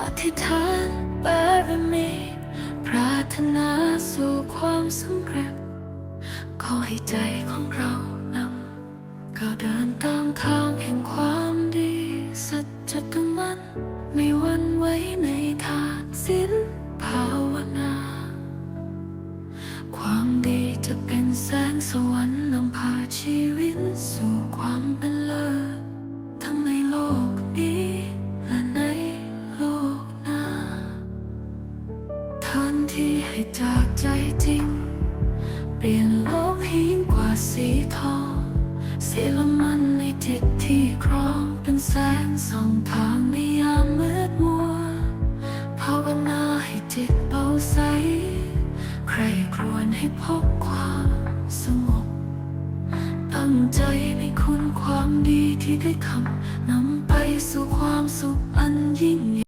อธิษฐานบารมีปรารถนาสู่ความสำเร็จ ขอให้ใจของเรานำก้าวเดินตามทางแห่งความดี สัจธรรมันไม่วันไว้ในทางสิ้นภาวนา ความดีจะเป็นแสงสวรรค์นำพาชีวิตสู่ คัที่ให้จากใจจริง เปลี่ยนโลกหินงกว่าสีทองเสียลมันในจิตที่ครองเป็นแสงส่องทางในยามมืดมัวภาวนาให้จิตเบาใส ใครครวญให้พบความสงบ ตั้งใจในคุณความดีที่ได้ทำนำไปสู่ความสุขอันยิ่ง